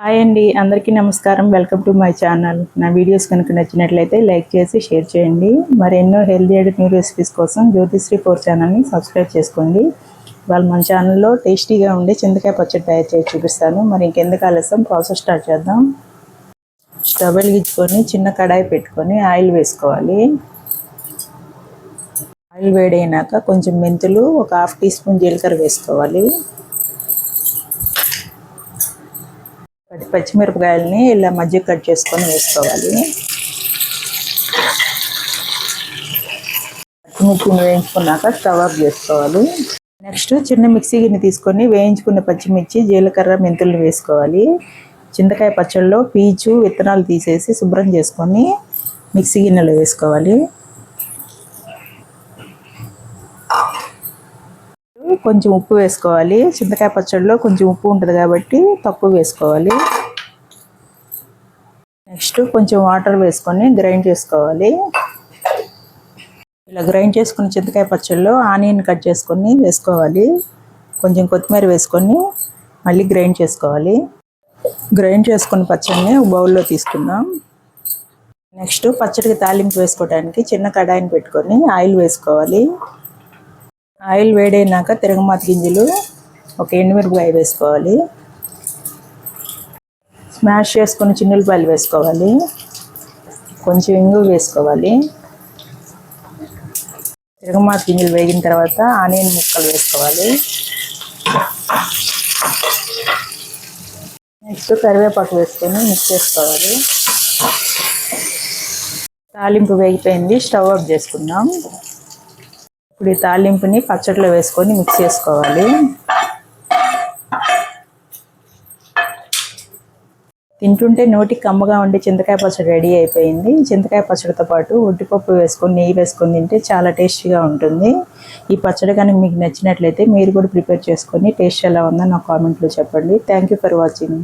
Hi అండి అందరికీ నమస్కారం. వెల్కమ్ టు మై ఛానల్ నా వీడియోస్ కనుక నచ్చినట్లయితే లైక్ చేసి షేర్ చేయండి. మరి ఎన్నో హెల్దీ అండ్ న్యూ రెసిపీస్ కోసం జ్యోతిశ్రీ ఫోర్ ఛానల్ని సబ్స్క్రైబ్ చేసుకోండి. వాళ్ళు మన ఛానల్లో టేస్టీగా ఉండే చింతకాయ పచ్చడి తయారు చేసి చూపిస్తాను. మరి ఇంకెందుకు ఆలస్యం? ప్రాసెస్ స్టార్ట్ చేద్దాం. స్టవ్ వెలిగించుకొని చిన్న కడాయి పెట్టుకొని ఆయిల్ వేసుకోవాలి. ఆయిల్ వేడైనాక కొంచెం మెంతులు ఒక హాఫ్ టీ స్పూన్ జీలకర్ర వేసుకోవాలి. పచ్చిమిరపకాయలని ఇలా మధ్య కట్ చేసుకొని వేసుకోవాలి. పచ్చిమిర్చిని వేయించుకున్నాక స్టవ్ ఆఫ్ చేసుకోవాలి. నెక్స్ట్ చిన్న మిక్సీ గిన్నె తీసుకొని వేయించుకున్న పచ్చిమిర్చి జీలకర్ర మెంతులు వేసుకోవాలి. చింతకాయ పచ్చళ్ళలో పీచు విత్తనాలు తీసేసి శుభ్రం చేసుకొని మిక్సీ గిన్నెలో వేసుకోవాలి. కొంచెం ఉప్పు వేసుకోవాలి. చింతకాయ పచ్చడిలో కొంచెం ఉప్పు ఉంటుంది కాబట్టి తక్కువ వేసుకోవాలి. నెక్స్ట్ కొంచెం వాటర్ వేసుకొని గ్రైండ్ చేసుకోవాలి. ఇలా గ్రైండ్ చేసుకున్న చింతకాయ పచ్చడిలో ఆనియన్ కట్ చేసుకొని వేసుకోవాలి. కొంచెం కొత్తిమీర వేసుకొని మళ్ళీ గ్రైండ్ చేసుకోవాలి. గ్రైండ్ చేసుకున్న పచ్చడిని బౌల్లో తీసుకుందాం. నెక్స్ట్ పచ్చడికి తాలింపు వేసుకోవడానికి చిన్న కడాయిని పెట్టుకొని ఆయిల్ వేసుకోవాలి. ఆయిల్ వేడైనాక తిరగమాత గింజలు ఒక ఎండుమిరపకాయ వేసుకోవాలి. స్మాష్ చేసుకుని చిన్నులపాయలు వేసుకోవాలి. కొంచెం ఇంగు వేసుకోవాలి. తిరగమాత గింజలు వేగిన తర్వాత ఆనియన్ ముక్కలు వేసుకోవాలి. నెక్స్ట్ కరివేపాకు వేసుకొని మిక్స్ చేసుకోవాలి. తాలింపు వేగిపోయింది స్టవ్ ఆఫ్ చేసుకుందాం. ఇప్పుడు ఈ తాలింపుని పచ్చడిలో వేసుకొని మిక్స్ చేసుకోవాలి. తింటుంటే నోటికి కమ్మగా ఉండే చింతకాయ పచ్చడి రెడీ అయిపోయింది. చింతకాయ పచ్చడితో పాటు ఉడ్డిపప్పు వేసుకొని నెయ్యి వేసుకొని తింటే చాలా టేస్టీగా ఉంటుంది. ఈ పచ్చడి కానీ మీకు నచ్చినట్లయితే మీరు కూడా ప్రిపేర్ చేసుకొని టేస్ట్ ఎలా ఉందో నా కామెంట్లో చెప్పండి. Thank you for watching